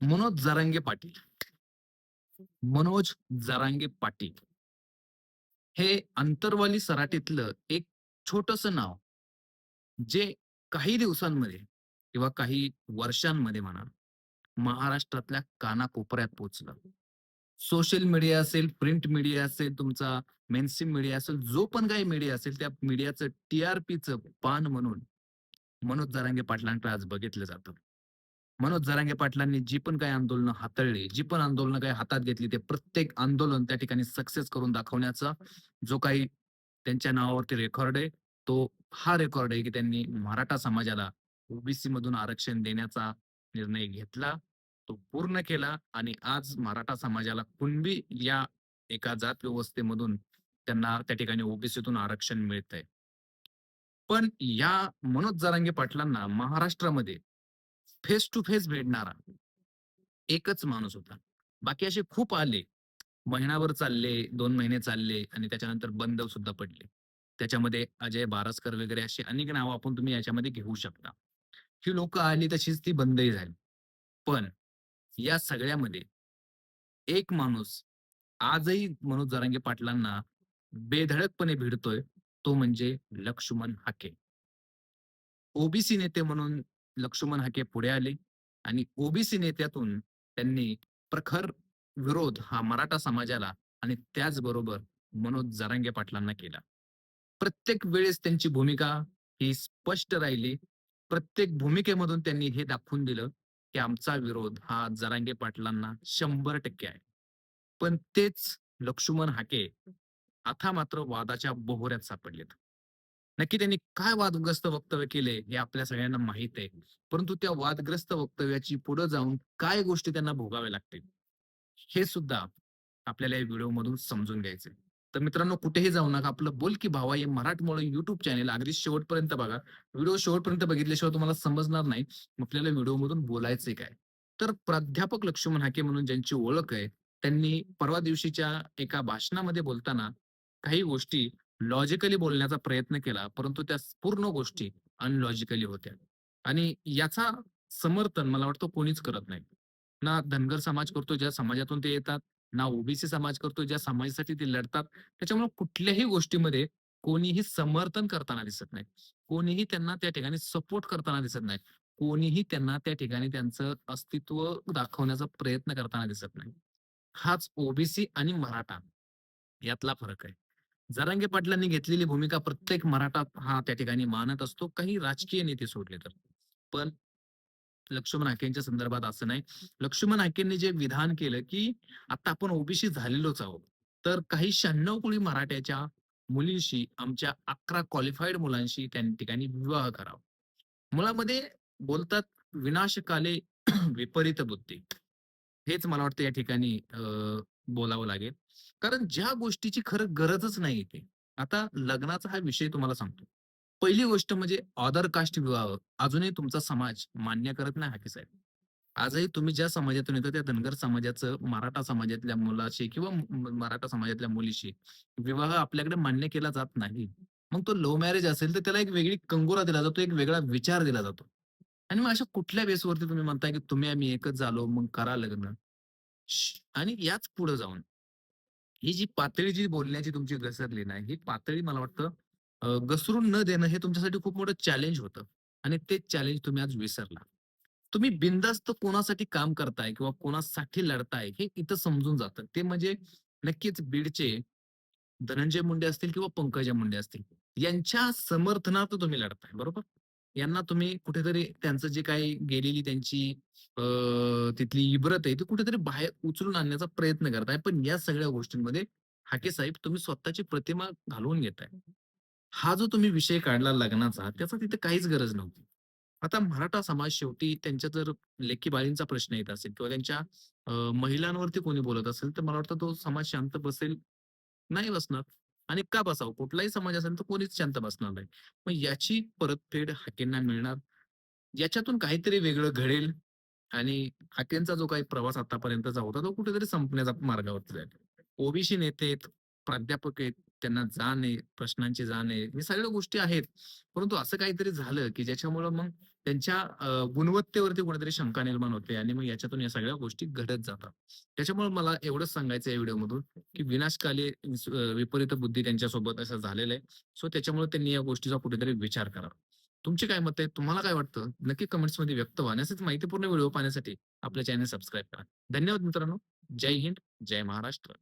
मनोज जरांगे पाटील. मनोज जरांगे पाटील. हे अंतरवाली सराटीतलं एक छोटस नाव. जे काही दिवसांमध्ये किंवा काही वर्षांमध्ये म्हणा महाराष्ट्रातल्या कानाकोपऱ्यात पोहोचलं सोशल मीडिया असेल प्रिंट मीडिया असेल तुमचा मेनस्ट्रीम मीडिया असेल जो पण काही मीडिया असेल त्या मीडियाचं टीआरपीचं पान म्हणून मनोज जरांगे पाटलांकडे आज बघितलं जातं. मनोज जरांगे पाटलांनी जी पण काही आंदोलनं हाताळली जी पण आंदोलनं काही हातात घेतली ते प्रत्येक आंदोलन त्या ठिकाणी सक्सेस करून दाखवण्याचा जो काही त्यांच्या नावावरती रेकॉर्ड आहे तो हा रेकॉर्ड आहे की त्यांनी मराठा समाजाला ओबीसी मधून आरक्षण देण्याचा निर्णय घेतला तो पूर्ण केला आणि आज मराठा समाजाला कुणबी या एका जात व्यवस्थेमधून त्यांना त्या ठिकाणी ओबीसीतून आरक्षण मिळत आहे पण या मनोज जरांगे पाटलांना महाराष्ट्रामध्ये फेस टू फेस भेटणारा. एकच माणूस होता. बाकी असे खूप आले. महिनाभर चालले दोन महिने चालले आणि त्याच्यानंतर बंद सुद्धा पडले. त्याच्यामध्ये अजय बारसकर वगैरे अशी अनेक नावं आपण तुम्ही याच्यामध्ये घेऊ शकता. ही लोक आली तशीच ती बंदही झाली. पण या सगळ्यामध्ये एक माणूस आजही मनोज जरांगे पाटलांना बेधडकपणे भिडतोय तो म्हणजे लक्ष्मण हाके. ओबीसी नेते म्हणून लक्ष्मण हाके पुढे आले आणि ओबीसी नेत्यातून त्यांनी प्रखर विरोध हा मराठा समाजाला आणि त्याचबरोबर मनोज जरांगे पाटलांना केला. प्रत्येक वेळेस त्यांची भूमिका ही स्पष्ट राहिली. प्रत्येक भूमिकेमधून त्यांनी हे दाखवून दिलं की आमचा विरोध हा जरांगे पाटलांना शंभर टक्के आहे. पण तेच लक्ष्मण हाके आता मात्र वादाच्या बोहऱ्यात सापडलेत. नक्की त्यांनी काय वादग्रस्त वक्तव्य केले हे आपल्या सगळ्यांना माहीत आहे. परंतु त्या वादग्रस्त वक्तव्याची पुढे जाऊन काय गोष्टी त्यांना भोगाव्या लागतील हे सुद्धा आपल्याला या व्हिडिओ मधून समजून घ्यायचे तर मित्रांनो कुठेही जाऊ नका. आपलं बोल की भावा हे मराठमोळे युट्यूब चॅनेल अगदी शेवटपर्यंत बघा. व्हिडिओ शेवटपर्यंत बघितल्याशिवाय तुम्हाला समजणार नाही आपल्याला व्हिडिओ मधून बोलायचे काय. तर प्राध्यापक लक्ष्मण हाके म्हणून ज्यांची ओळख आहे त्यांनी परवा दिवशीच्या एका भाषणामध्ये बोलताना काही गोष्टी लॉजिकली बोलण्याचा प्रयत्न केला परंतु त्या पूर्ण गोष्टी अनलॉजिकली होत्या. आणि याचा समर्थन मला वाटतं कोणीच करत नाही. ना धनगर समाज करतो ज्या समाजातून ते येतात ना ओबीसी समाज करतो ज्या समाजासाठी ते लढतात. त्याच्यामुळे कुठल्याही गोष्टीमध्ये कोणीही समर्थन करताना दिसत नाही. कोणीही त्यांना त्या ठिकाणी सपोर्ट करताना दिसत नाही. कोणीही त्यांना त्या ठिकाणी त्यांचं अस्तित्व दाखवण्याचा प्रयत्न करताना दिसत नाही. हाच ओबीसी आणि मराठा यातला फरक आहे. जरांगे पाटलांनी घेतलेली भूमिका प्रत्येक मराठा हा त्या ठिकाणी मानत असतो. काही राजकीय नेते सोडले तर. पण लक्ष्मण हाकेंच्या संदर्भात असं नाही. लक्ष्मण हाकेंनी जे विधान केलं की आता आपण ओबीसी झालेलोच आहोत. तर काही शहाण्णव कोळी मराठ्याच्या मुलींशी आमच्या अकरा क्वालिफाईड मुलांशी त्या ठिकाणी विवाह करावा. मुळामध्ये बोलतात विनाशकाले विपरीत बुद्धी. हेच मला वाटतं या ठिकाणी अं, बोलावं लागेल. कारण ज्या गोष्टीची खरं गरजच नाही इथे आता लग्नाचा हा विषय तुम्हाला सांगतो. पहिली गोष्ट म्हणजे ऑदर कास्ट विवाह. अजूनही तुमचा समाज मान्य करत नाही हाकी साहेब आजही तुम्ही ज्या समाजातून येतो त्या धनगर समाजाचं मराठा समाजातल्या मुलाशी किंवा मराठा समाजातल्या मुलीशी विवाह आपल्याकडे मान्य केला जात नाही. मग तो लव्ह मॅरेज असेल तर त्याला एक वेगळी कंगोरा दिला जातो एक वेगळा विचार दिला जातो. आणि मग अशा कुठल्या बेसवरती तुम्ही म्हणताय की तुम्ही आम्ही एकच झालो मग करा लग्न. आणि याच पुढे जाऊन ही जी पातळी जी बोलण्याची तुमची घसरली नाही ही पातळी मला वाटतं घसरून न देणं हे तुमच्यासाठी खूप मोठं चॅलेंज होतं आणि तेच चॅलेंज तुम्ही आज विसरला. तुम्ही बिंदास्त कोणासाठी काम करताय किंवा कोणासाठी लढताय हे इथं समजून जातं. ते म्हणजे नक्कीच बीडचे धनंजय मुंडे असतील किंवा पंकजा मुंडे असतील यांच्या समर्थनार्थ तुम्ही लढताय बरोबर? यांना तुम्ही कुठेतरी त्यांचं जे काही गेलेली त्यांची अं, तिथली इब्रत आहे ती कुठेतरी बाहेर उचलून आणण्याचा प्रयत्न करताय. पण या सगळ्या गोष्टींमध्ये हाके साहेब तुम्ही स्वतःची प्रतिमा घालवून घेताय. हा जो तुम्ही विषय काढला लग्नाचा त्याचा तिथे काहीच गरज नव्हती. आता मराठा समाज शेवटी त्यांच्या जर लेखी बाळींचा प्रश्न येत असेल किंवा त्यांच्या महिलांवरती कोणी बोलत असेल तर मला वाटतं तो समाज शांत बसेल नाही बसणार. आणि का बसावं? कुठलाही समाज असेल तर कोणीच शांत बसणार नाही. मग याची परतफेड हाकेंना मिळणार. याच्यातून काहीतरी वेगळं घडेल आणि हाकेंचा जो काही प्रवास आतापर्यंतचा होता तो कुठेतरी संपण्याचा मार्गावरती जाईल. ओबीसी नेते आहेत प्राध्यापक आहेत त्यांना जाण आहे प्रश्नांची जाण आहे हे सगळ्या गोष्टी आहेत. परंतु असं काहीतरी झालं की ज्याच्यामुळं मग त्यांच्या गुणवत्तेवरती कुठेतरी शंका निर्माण होते आणि मग याच्यातून या सगळ्या गोष्टी घडत जातात. त्याच्यामुळे मला एवढंच सांगायचं या व्हिडिओमधून, की विनाशकाली विपरीत बुद्धी त्यांच्यासोबत असं झालेलं आहे. सो त्याच्यामुळे त्यांनी या गोष्टीचा कुठेतरी विचार करावा. तुमचे काय मत आहे? तुम्हाला काय वाटतं? नक्की कमेंट्समध्ये व्यक्त व्हा माहितीपूर्ण व्हिडिओ पाहण्यासाठी आपलं चॅनल सबस्क्राईब करा. धन्यवाद मित्रांनो. जय हिंद, जय महाराष्ट्र.